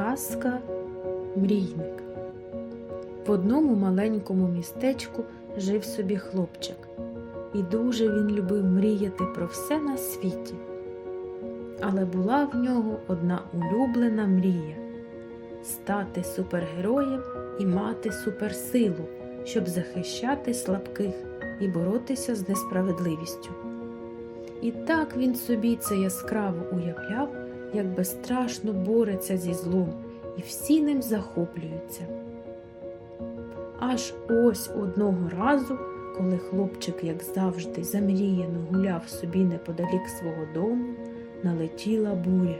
Казка Мрійник. В одному маленькому містечку жив собі хлопчик, і дуже він любив мріяти про все на світі. Але була в нього одна улюблена мрія стати супергероєм і мати суперсилу, щоб захищати слабких і боротися з несправедливістю. І так він собі це яскраво уявляв, як безстрашно бореться зі злом, і всі ним захоплюються. Аж ось одного разу, коли хлопчик, як завжди, замріяно гуляв собі неподалік свого дому, налетіла буря,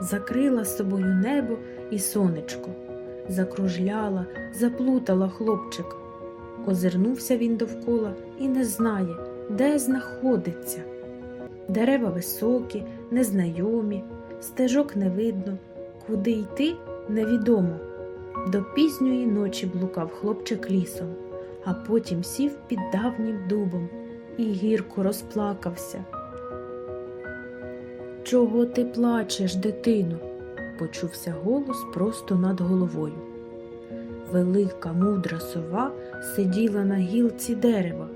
закрила собою небо і сонечко, закружляла, заплутала хлопчика. Озирнувся він довкола і не знає, де знаходиться. Дерева високі, незнайомі, стежок не видно, куди йти невідомо. До пізньої ночі блукав хлопчик лісом, а потім сів під давнім дубом і гірко розплакався. Чого ти плачеш, дитино? почувся голос просто над головою. Велика мудра сова сиділа на гілці дерева.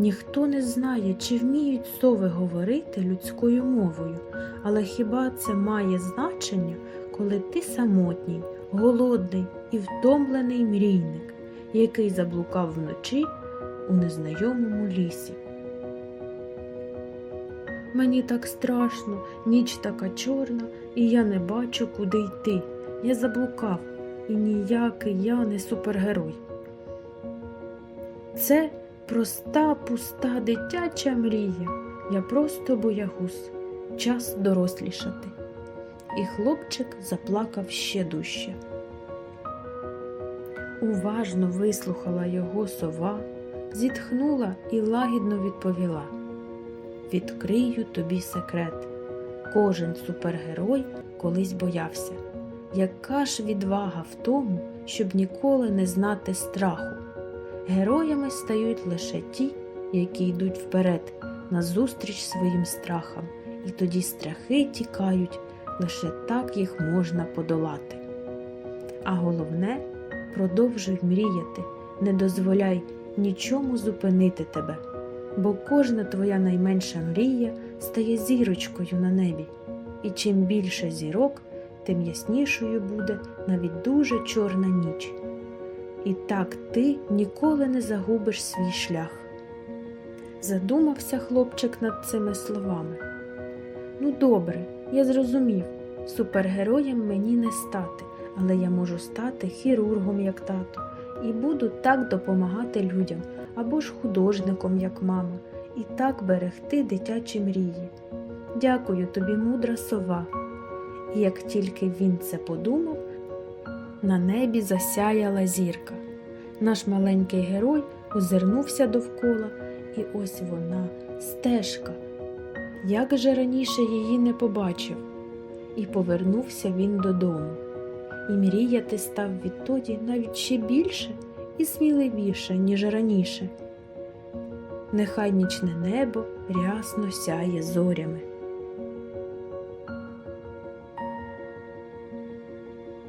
Ніхто не знає, чи вміють сови говорити людською мовою, але хіба це має значення, коли ти самотній, голодний і втомлений мрійник, який заблукав вночі у незнайомому лісі? Мені так страшно, ніч така чорна, і я не бачу, куди йти. Я заблукав, і ніякий я не супергерой. Це проста, пуста дитяча мрія. Я просто боягуз, час дорослішати. І хлопчик заплакав ще дужче. Уважно вислухала його сова, зітхнула і лагідно відповіла: Відкрию тобі секрет. Кожен супергерой колись боявся. Яка ж відвага в тому, щоб ніколи не знати страху? Героями стають лише ті, які йдуть вперед, назустріч своїм страхам, і тоді страхи тікають, лише так їх можна подолати. А головне, продовжуй мріяти, не дозволяй нічому зупинити тебе, бо кожна твоя найменша мрія стає зірочкою на небі, і чим більше зірок, тим яснішою буде навіть дуже чорна ніч. І так ти ніколи не загубиш свій шлях. Задумався хлопчик над цими словами. Ну, добре, я зрозумів, супергероєм мені не стати, але я можу стати хірургом, як тато, і буду так допомагати людям або ж художником, як мама, і так берегти дитячі мрії. Дякую тобі, мудра сова. І як тільки він це подумав, на небі засяяла зірка. Наш маленький герой озирнувся довкола, і ось вона, стежка. Як же раніше її не побачив, і повернувся він додому. І мріяти став відтоді навіть ще більше і сміливіше, ніж раніше. Нехай нічне небо рясно сяє зорями.